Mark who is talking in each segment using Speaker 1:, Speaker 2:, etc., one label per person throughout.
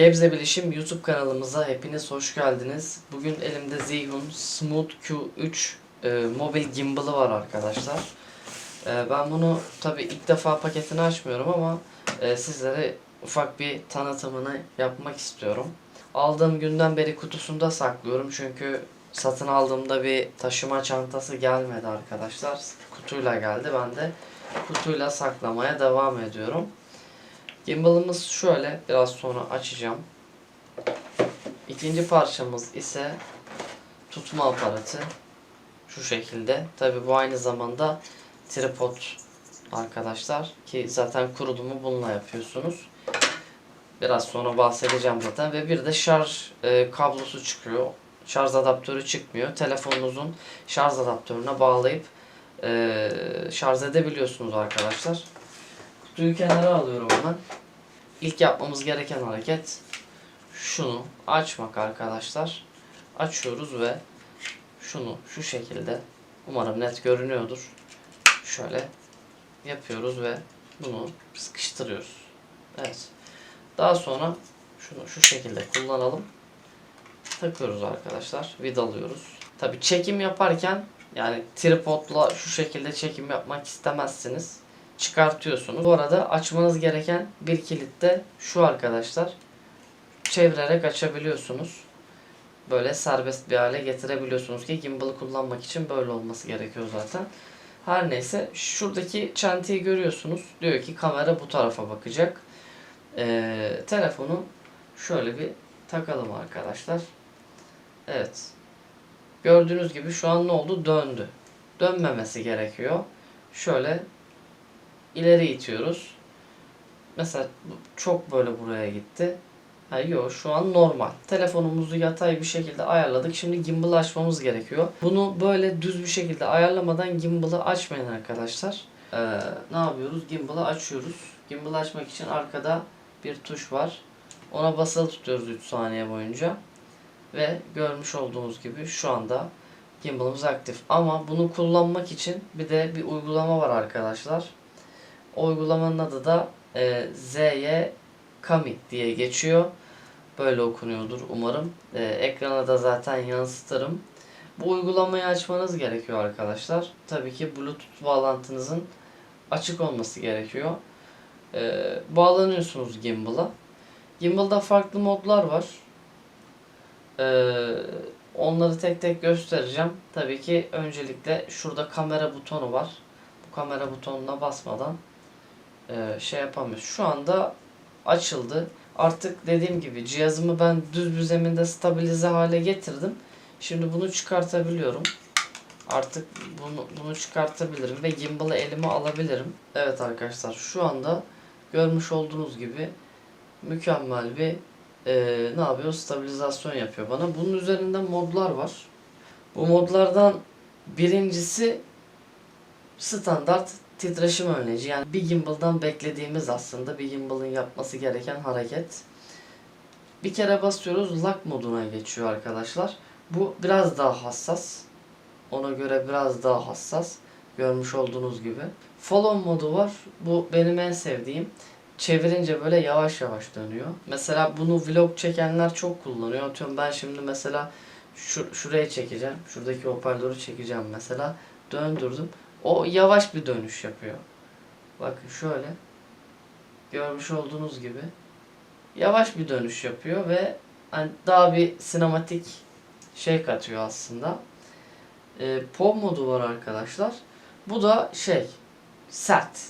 Speaker 1: Gebze Bilişim YouTube kanalımıza hepiniz hoş geldiniz. Bugün elimde Zhiyun Smooth Q3 e, mobil gimbal'ı var arkadaşlar. E, ben bunu tabi ilk defa paketini açmıyorum ama e, sizlere ufak bir tanıtımını yapmak istiyorum. Aldığım günden beri kutusunda saklıyorum çünkü satın aldığımda bir taşıma çantası gelmedi arkadaşlar. Kutuyla geldi. Ben de kutuyla saklamaya devam ediyorum. Gimbal'ımız şöyle biraz sonra açacağım. İkinci parçamız ise tutma aparatı. Şu şekilde. Tabi bu aynı zamanda tripod arkadaşlar ki zaten kurulumu bununla yapıyorsunuz. Biraz sonra bahsedeceğim zaten ve bir de şarj e, kablosu çıkıyor. Şarj adaptörü çıkmıyor. Telefonunuzun şarj adaptörüne bağlayıp e, şarj edebiliyorsunuz arkadaşlar. Kutuyu kenara alıyorum hemen. İlk yapmamız gereken hareket şunu açmak arkadaşlar. Açıyoruz ve şunu şu şekilde umarım net görünüyordur. Şöyle yapıyoruz ve bunu sıkıştırıyoruz. Evet. Daha sonra şunu şu şekilde kullanalım. Takıyoruz arkadaşlar. Vidalıyoruz. Tabi çekim yaparken yani tripodla şu şekilde çekim yapmak istemezsiniz çıkartıyorsunuz. Bu arada açmanız gereken bir kilit de şu arkadaşlar. Çevirerek açabiliyorsunuz. Böyle serbest bir hale getirebiliyorsunuz ki gimbal'ı kullanmak için böyle olması gerekiyor zaten. Her neyse şuradaki çantayı görüyorsunuz. Diyor ki kamera bu tarafa bakacak. Ee, telefonu şöyle bir takalım arkadaşlar. Evet. Gördüğünüz gibi şu an ne oldu? Döndü. Dönmemesi gerekiyor. Şöyle ileri itiyoruz. Mesela çok böyle buraya gitti. Ha yok şu an normal. Telefonumuzu yatay bir şekilde ayarladık. Şimdi gimbal'ı açmamız gerekiyor. Bunu böyle düz bir şekilde ayarlamadan gimbal'ı açmayın arkadaşlar. Ee, ne yapıyoruz? Gimbal'ı açıyoruz. Gimbal'ı açmak için arkada bir tuş var. Ona basılı tutuyoruz 3 saniye boyunca. Ve görmüş olduğunuz gibi şu anda gimbal'ımız aktif. Ama bunu kullanmak için bir de bir uygulama var arkadaşlar. Uygulamanın adı da e, ZY Kami diye geçiyor. Böyle okunuyordur umarım. E, ekrana da zaten yansıtırım. Bu uygulamayı açmanız gerekiyor arkadaşlar. Tabii ki Bluetooth bağlantınızın açık olması gerekiyor. E, bağlanıyorsunuz gimbal'a. Gimbal'da farklı modlar var. E, onları tek tek göstereceğim. Tabii ki öncelikle şurada kamera butonu var. Bu kamera butonuna basmadan e, şey yapamıyoruz. Şu anda açıldı. Artık dediğim gibi cihazımı ben düz bir zeminde stabilize hale getirdim. Şimdi bunu çıkartabiliyorum. Artık bunu, bunu çıkartabilirim ve gimbal'ı elime alabilirim. Evet arkadaşlar şu anda görmüş olduğunuz gibi mükemmel bir e, ne yapıyor? Stabilizasyon yapıyor bana. Bunun üzerinde modlar var. Bu modlardan birincisi standart titreşim önleyici. Yani bir gimbal'dan beklediğimiz aslında bir gimbal'ın yapması gereken hareket. Bir kere basıyoruz lock moduna geçiyor arkadaşlar. Bu biraz daha hassas. Ona göre biraz daha hassas. Görmüş olduğunuz gibi. Follow modu var. Bu benim en sevdiğim. Çevirince böyle yavaş yavaş dönüyor. Mesela bunu vlog çekenler çok kullanıyor. Atıyorum ben şimdi mesela şu, şuraya çekeceğim. Şuradaki hoparlörü çekeceğim mesela. Döndürdüm. O yavaş bir dönüş yapıyor. Bakın şöyle. Görmüş olduğunuz gibi. Yavaş bir dönüş yapıyor ve hani daha bir sinematik şey katıyor aslında. Ee, pop modu var arkadaşlar. Bu da şey sert.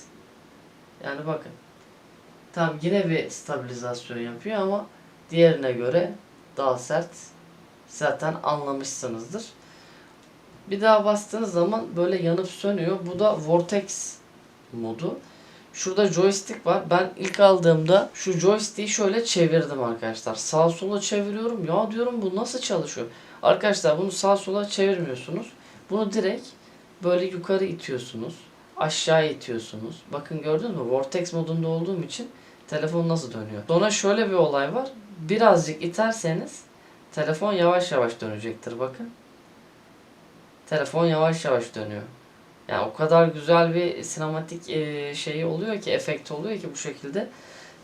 Speaker 1: Yani bakın. Tam yine bir stabilizasyon yapıyor ama diğerine göre daha sert. Zaten anlamışsınızdır. Bir daha bastığınız zaman böyle yanıp sönüyor. Bu da Vortex modu. Şurada joystick var. Ben ilk aldığımda şu joystick'i şöyle çevirdim arkadaşlar. Sağ sola çeviriyorum. Ya diyorum bu nasıl çalışıyor? Arkadaşlar bunu sağ sola çevirmiyorsunuz. Bunu direkt böyle yukarı itiyorsunuz. Aşağı itiyorsunuz. Bakın gördünüz mü? Vortex modunda olduğum için telefon nasıl dönüyor. Sonra şöyle bir olay var. Birazcık iterseniz telefon yavaş yavaş dönecektir bakın telefon yavaş yavaş dönüyor. Yani o kadar güzel bir sinematik e, şeyi oluyor ki, efekt oluyor ki bu şekilde.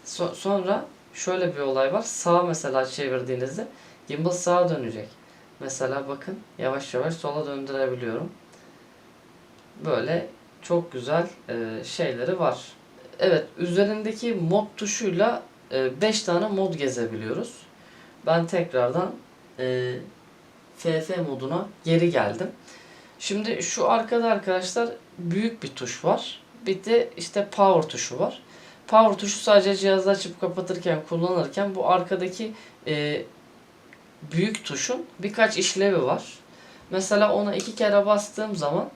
Speaker 1: So- sonra şöyle bir olay var. Sağa mesela çevirdiğinizde gimbal sağa dönecek. Mesela bakın yavaş yavaş sola döndürebiliyorum. Böyle çok güzel e, şeyleri var. Evet üzerindeki mod tuşuyla 5 tane mod gezebiliyoruz. Ben tekrardan e, FF moduna geri geldim. Şimdi şu arkada arkadaşlar büyük bir tuş var. Bir de işte power tuşu var. Power tuşu sadece cihazı açıp kapatırken kullanırken bu arkadaki e, büyük tuşun birkaç işlevi var. Mesela ona iki kere bastığım zaman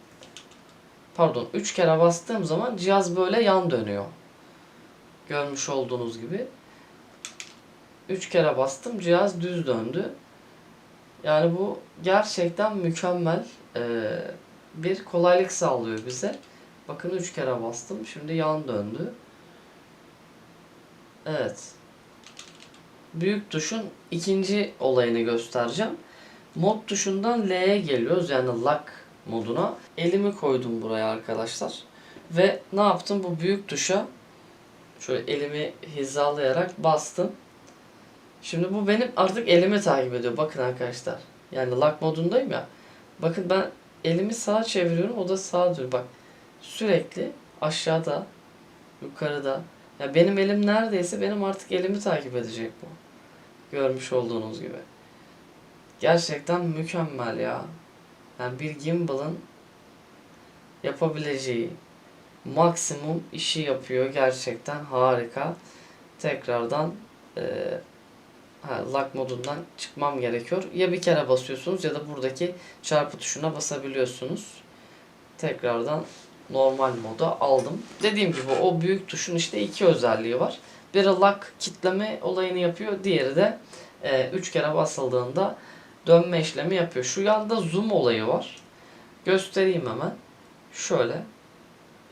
Speaker 1: pardon üç kere bastığım zaman cihaz böyle yan dönüyor. Görmüş olduğunuz gibi. Üç kere bastım cihaz düz döndü. Yani bu gerçekten mükemmel ee, bir kolaylık sağlıyor bize. Bakın üç kere bastım. Şimdi yan döndü. Evet. Büyük tuşun ikinci olayını göstereceğim. Mod tuşundan L'ye geliyoruz. Yani lock moduna. Elimi koydum buraya arkadaşlar. Ve ne yaptım? Bu büyük tuşa şöyle elimi hizalayarak bastım. Şimdi bu benim artık elimi takip ediyor. Bakın arkadaşlar. Yani lock modundayım ya. Bakın ben elimi sağa çeviriyorum. O da sağa dönüyor. Bak sürekli aşağıda, yukarıda. Ya benim elim neredeyse benim artık elimi takip edecek bu. Görmüş olduğunuz gibi. Gerçekten mükemmel ya. Yani bir gimbal'ın yapabileceği maksimum işi yapıyor. Gerçekten harika. Tekrardan eee ha, lock modundan çıkmam gerekiyor. Ya bir kere basıyorsunuz ya da buradaki çarpı tuşuna basabiliyorsunuz. Tekrardan normal moda aldım. Dediğim gibi o büyük tuşun işte iki özelliği var. Biri lock kitleme olayını yapıyor. Diğeri de 3 e, kere basıldığında dönme işlemi yapıyor. Şu yanda zoom olayı var. Göstereyim hemen. Şöyle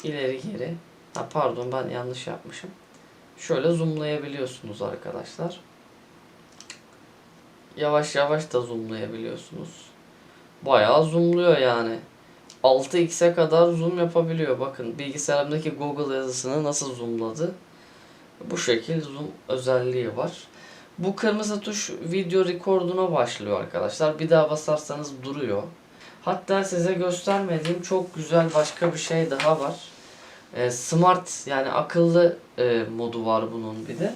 Speaker 1: ileri geri. Ha, pardon ben yanlış yapmışım. Şöyle zoomlayabiliyorsunuz arkadaşlar. Yavaş yavaş da zoomlayabiliyorsunuz. Bayağı zoomluyor yani. 6x'e kadar zoom yapabiliyor. Bakın bilgisayarımdaki Google yazısını nasıl zoomladı. Bu şekil zoom özelliği var. Bu kırmızı tuş video rekorduna başlıyor arkadaşlar. Bir daha basarsanız duruyor. Hatta size göstermediğim çok güzel başka bir şey daha var. E, smart yani akıllı e, modu var bunun bir de.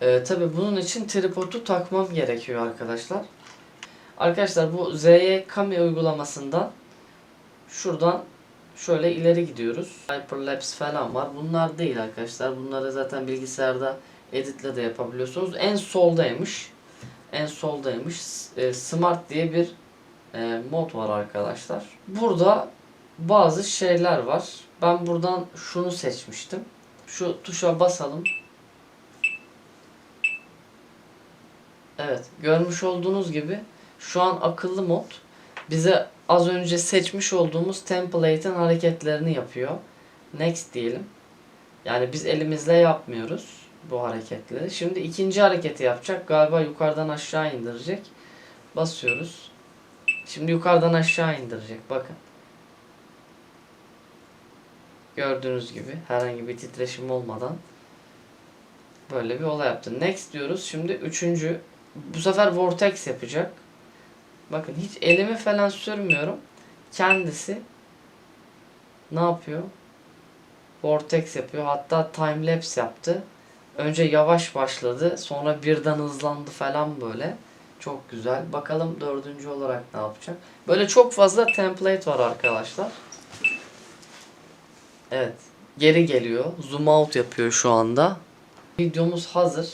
Speaker 1: E, Tabi bunun için tripodu takmam gerekiyor arkadaşlar. Arkadaşlar bu ZY Kami uygulamasından şuradan şöyle ileri gidiyoruz. Hyperlapse falan var. Bunlar değil arkadaşlar. Bunları zaten bilgisayarda editle de yapabiliyorsunuz. En soldaymış. En soldaymış. E, Smart diye bir e, mod var arkadaşlar. Burada bazı şeyler var. Ben buradan şunu seçmiştim. Şu tuşa basalım. Evet, görmüş olduğunuz gibi şu an akıllı mod bize az önce seçmiş olduğumuz template'in hareketlerini yapıyor. Next diyelim. Yani biz elimizle yapmıyoruz bu hareketleri. Şimdi ikinci hareketi yapacak. Galiba yukarıdan aşağı indirecek. Basıyoruz. Şimdi yukarıdan aşağı indirecek. Bakın. Gördüğünüz gibi herhangi bir titreşim olmadan böyle bir olay yaptı. Next diyoruz. Şimdi üçüncü bu sefer vortex yapacak. Bakın hiç elimi falan sürmüyorum. Kendisi ne yapıyor? Vortex yapıyor. Hatta time lapse yaptı. Önce yavaş başladı. Sonra birden hızlandı falan böyle. Çok güzel. Bakalım dördüncü olarak ne yapacak. Böyle çok fazla template var arkadaşlar. Evet. Geri geliyor. Zoom out yapıyor şu anda. Videomuz hazır.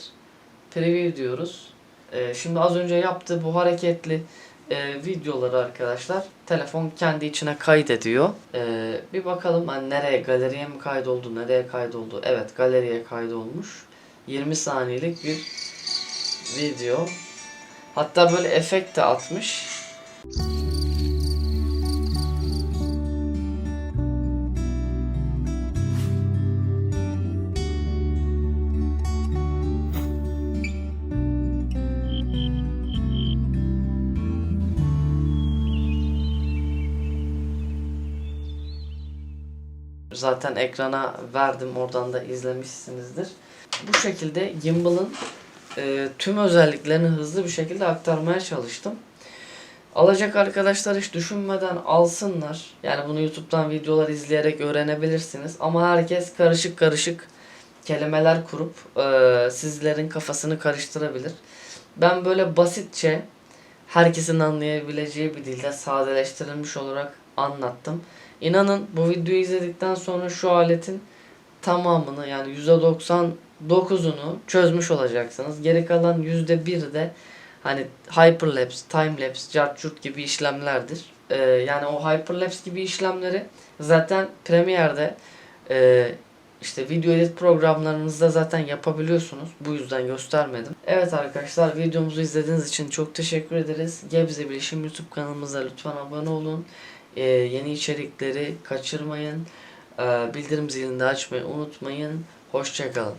Speaker 1: Preview diyoruz. Ee, şimdi az önce yaptığı bu hareketli e, videoları arkadaşlar telefon kendi içine kaydediyor. Ee, bir bakalım hani nereye galeriye mi kaydoldu, nereye kaydoldu? Evet galeriye kaydolmuş. 20 saniyelik bir video. Hatta böyle efekt de atmış. Zaten ekrana verdim oradan da izlemişsinizdir. Bu şekilde gimbal'ın e, tüm özelliklerini hızlı bir şekilde aktarmaya çalıştım. Alacak arkadaşlar hiç düşünmeden alsınlar. Yani bunu YouTube'dan videolar izleyerek öğrenebilirsiniz. Ama herkes karışık karışık kelimeler kurup e, sizlerin kafasını karıştırabilir. Ben böyle basitçe herkesin anlayabileceği bir dilde sadeleştirilmiş olarak anlattım. İnanın bu videoyu izledikten sonra şu aletin tamamını yani %99'unu çözmüş olacaksınız. Geri kalan %1 de hani hyperlapse, timelapse, cartçurt gibi işlemlerdir. Ee, yani o hyperlapse gibi işlemleri zaten Premiere'de e, işte video edit programlarınızda zaten yapabiliyorsunuz. Bu yüzden göstermedim. Evet arkadaşlar videomuzu izlediğiniz için çok teşekkür ederiz. Gebze Bilişim YouTube kanalımıza lütfen abone olun. Ee, yeni içerikleri kaçırmayın. Ee, bildirim zilini de açmayı unutmayın. Hoşçakalın.